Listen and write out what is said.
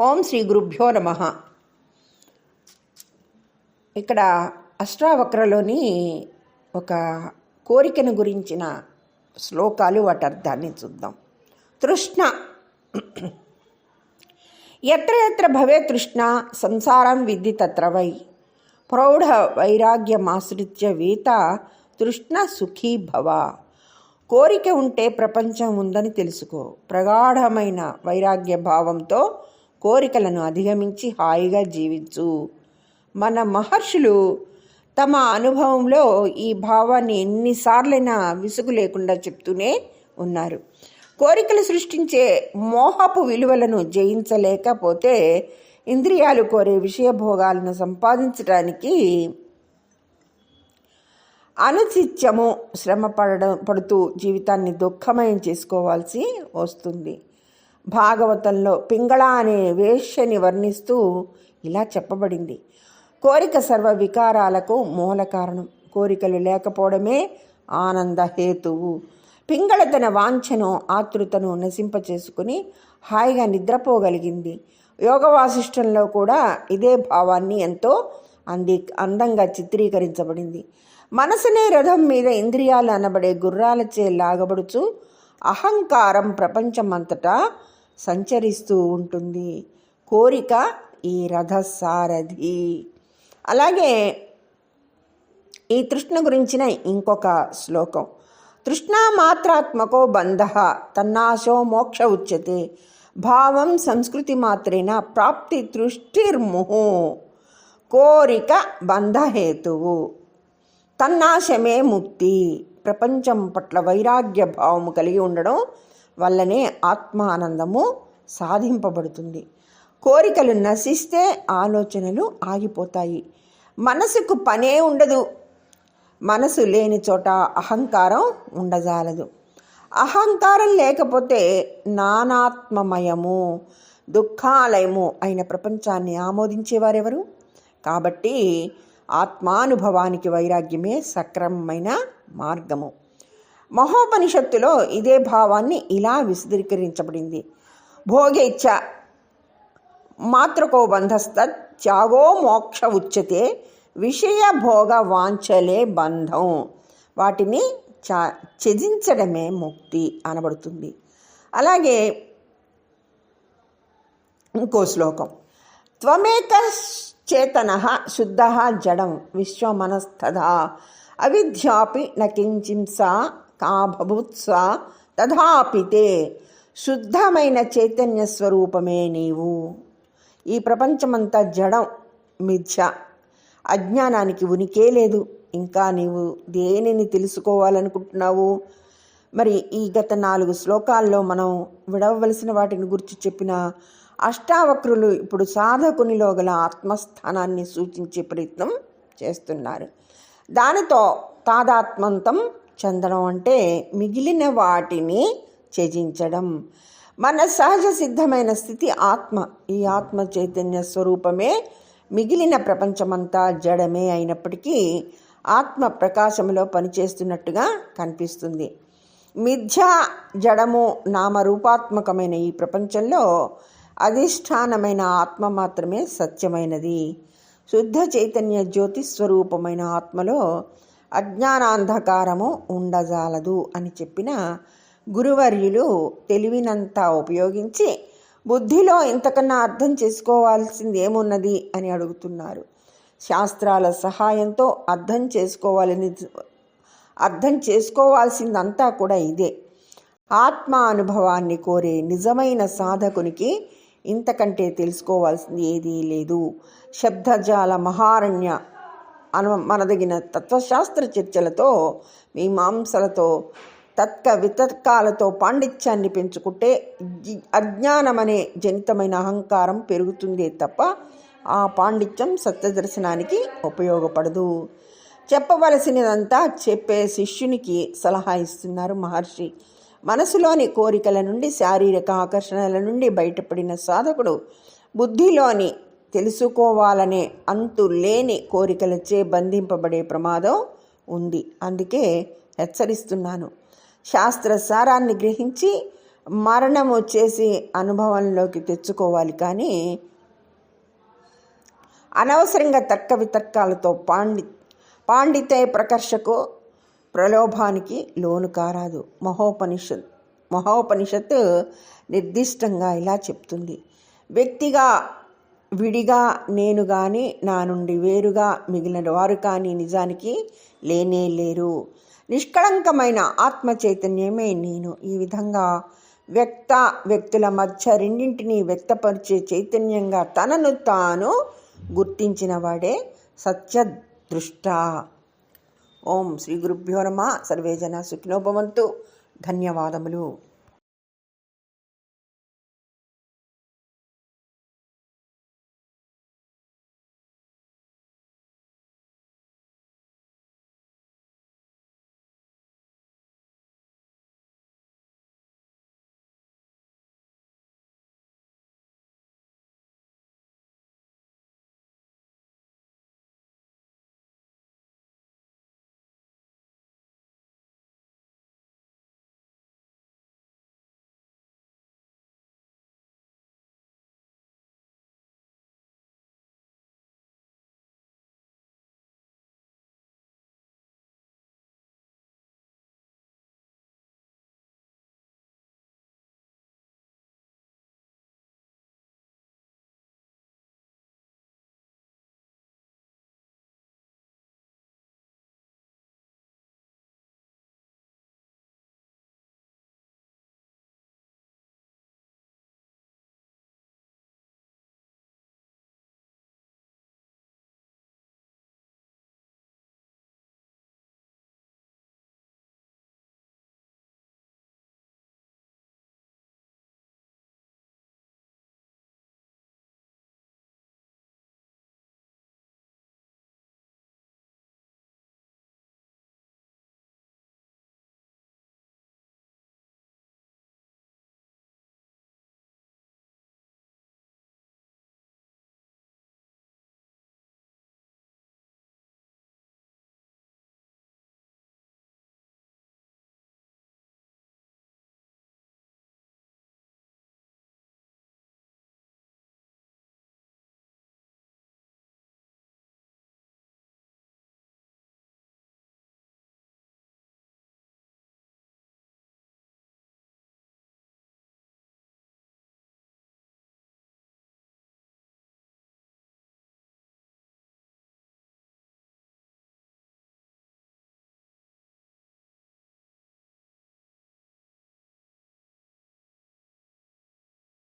ఓం శ్రీ గురుభ్యో నమ. ఇక్కడ అష్టావక్రలోని ఒక కోరికను గురించిన శ్లోకాలు వాటి అర్థాన్ని చూద్దాం. తృష్ణ. ఎత్ర ఎత్ర భవే తృష్ణ సంసారం విద్ధి తత్ర వై ప్రౌఢ వైరాగ్యమాశ్రిత్య వీత తృష్ణ సుఖీ భవ. కోరిక ఉంటే ప్రపంచం ఉందని తెలుసుకో. ప్రగాఢమైన వైరాగ్య భావంతో కోరికలను అధిగమించి హాయిగా జీవించు. మన మహర్షులు తమ అనుభవంలో ఈ భావాన్ని ఎన్నిసార్లైనా విసుగు లేకుండా చెప్తూనే ఉన్నారు. కోరికలు సృష్టించే మోహపు విలువలను జయించలేకపోతే ఇంద్రియాలు కోరే విషయభోగాలను సంపాదించడానికి అనుచిత్యము శ్రమ పడడం పడుతూ జీవితాన్ని దుఃఖమయం చేసుకోవాల్సి వస్తుంది. భాగవతంలో పింగళ అనే వేష్యని వర్ణిస్తూ ఇలా చెప్పబడింది. కోరిక సర్వ వికారాలకు మూల కారణం. కోరికలు లేకపోవడమే ఆనంద హేతువు. పింగళ తన వాంఛను ఆతృతను నశింపచేసుకుని హాయిగా నిద్రపోగలిగింది. యోగ వాసిష్టంలో కూడా ఇదే భావాన్ని ఎంతో అంది అందంగా చిత్రీకరించబడింది. మనసునే రథం మీద ఇంద్రియాలు అనబడే గుర్రాలచే లాగబడుచు అహంకారం ప్రపంచమంతటా సంచరిస్తూ ఉంటుంది. కోరిక ఈ రథసారథి. అలాగే ఈ తృష్ణ గురించిన ఇంకొక శ్లోకం. తృష్ణా మాత్రాత్మకో బంధ తన్నాశో మోక్ష ఉచ్యతే. భావం సంస్కృతి మాత్రేన ప్రాప్తి తృష్టిర్ముహు. కోరిక బంధహేతువు. తన్నాశమే ముక్తి. ప్రపంచం పట్ల వైరాగ్య భావము కలిగి ఉండడం వల్లనే ఆత్మానందము సాధింపబడుతుంది. కోరికలు నశిస్తే ఆలోచనలు ఆగిపోతాయి. మనసుకు పనే ఉండదు. మనసు లేని చోట అహంకారం ఉండజాలదు. అహంకారం లేకపోతే నానాత్మమయము దుఃఖాలయము అయిన ప్రపంచాన్ని ఆమోదించేవారెవరు? కాబట్టి ఆత్మానుభవానికి వైరాగ్యమే సక్రమమైన మార్గము. మహోపనిషత్తులో ఇదే భావాన్ని ఇలా విశదీకరించబడింది. భోగేచ్ఛ మాతృకో బంధస్త త్యాగో మోక్ష ఉచ్యతే విషయ భోగ వాంఛలే బంధం. వాటిని చ త్యజించడమే ముక్తి అనబడుతుంది. అలాగే ఇంకో శ్లోకం. త్వమేక చేతన శుద్ధ జడం విశ్వమనస్తథా. అవిద్యాపి నకించింసా కా బభుత్సా తథాపితే శుద్ధమైన చైతన్య స్వరూపమే నీవు. ఈ ప్రపంచమంతా జడం మిథ్య అజ్ఞానానికి ఉనికే లేదు. ఇంకా నీవు దేనిని తెలుసుకోవాలనుకుంటున్నావు? మరి ఈ గత నాలుగు శ్లోకాల్లో మనం విడవలసిన వాటిని గురించి చెప్పిన అష్టావక్రులు ఇప్పుడు సాధకునిలో గల ఆత్మస్థానాన్ని సూచించే ప్రయత్నం చేస్తున్నారు. దానితో తాదాత్మంతం చెందడం అంటే మిగిలిన వాటిని త్యజించడం. మన సహజ సిద్ధమైన స్థితి ఆత్మ. ఈ ఆత్మ చైతన్య స్వరూపమే మిగిలిన ప్రపంచమంతా జడమే అయినప్పటికీ ఆత్మ ప్రకాశంలో పనిచేస్తున్నట్టుగా కనిపిస్తుంది. మిథ్యా జడము నామరూపాత్మకమైన ఈ ప్రపంచంలో అధిష్టానమైన ఆత్మ మాత్రమే సత్యమైనది. శుద్ధ చైతన్య జ్యోతి స్వరూపమైన ఆత్మలో అజ్ఞానాంధకారము ఉండజాలదు అని చెప్పిన గురువర్యులు తెలివినంతా ఉపయోగించి బుద్ధిలో ఇంతకన్నా అర్థం చేసుకోవాల్సింది ఏమున్నది అని అడుగుతున్నారు. శాస్త్రాల సహాయంతో అర్థం చేసుకోవాలని అర్థం చేసుకోవాల్సిందంతా కూడా ఇదే. ఆత్మ అనుభవాన్ని కోరే నిజమైన సాధకునికి ఇంతకంటే తెలుసుకోవాల్సింది ఏదీ లేదు. శబ్దజాల మహారణ్య అను మనదగిన తత్వశాస్త్ర చర్చలతో మీమాంసలతో తత్క వితర్కాలతో పాండిత్యాన్ని పెంచుకుంటే అజ్ఞానమనే జనితమైన అహంకారం పెరుగుతుందే తప్ప ఆ పాండిత్యం సత్యదర్శనానికి ఉపయోగపడదు. చెప్పవలసినదంతా చెప్పే శిష్యునికి సలహా ఇస్తున్నారు మహర్షి. మనసులోని కోరికల నుండి శారీరక ఆకర్షణల నుండి బయటపడిన సాధకుడు బుద్ధిలోని తెలుసుకోవాలనే అంతు లేని కోరికలచే బంధింపబడే ప్రమాదం ఉంది. అందుకే హెచ్చరిస్తున్నాను. శాస్త్ర సారాన్ని గ్రహించి మరణం వచ్చేసి అనుభవంలోకి తెచ్చుకోవాలి. కానీ అనవసరంగా తర్క వితర్కాలతో పాండి పాండితే ప్రకర్షకు ప్రలోభానికి లోను కారాదు. మహోపనిషత్ మహోపనిషత్ నిర్దిష్టంగా ఇలా చెప్తుంది. వ్యక్తిగా విడిగా నేను కానీ నా నుండి వేరుగా మిగిలిన వారు కానీ నిజానికి లేనే లేరు. నిష్కళంకమైన ఆత్మ చైతన్యమే నేను. ఈ విధంగా వ్యక్త వ్యక్తుల మధ్య రెండింటినీ వ్యక్తపరిచే చైతన్యంగా తనను తాను గుర్తించిన వాడే సత్యదృష్ట. ఓం శ్రీ గురుభ్యో నమ. సర్వేజన సుఖినోభవంతు ధన్యవాదములు.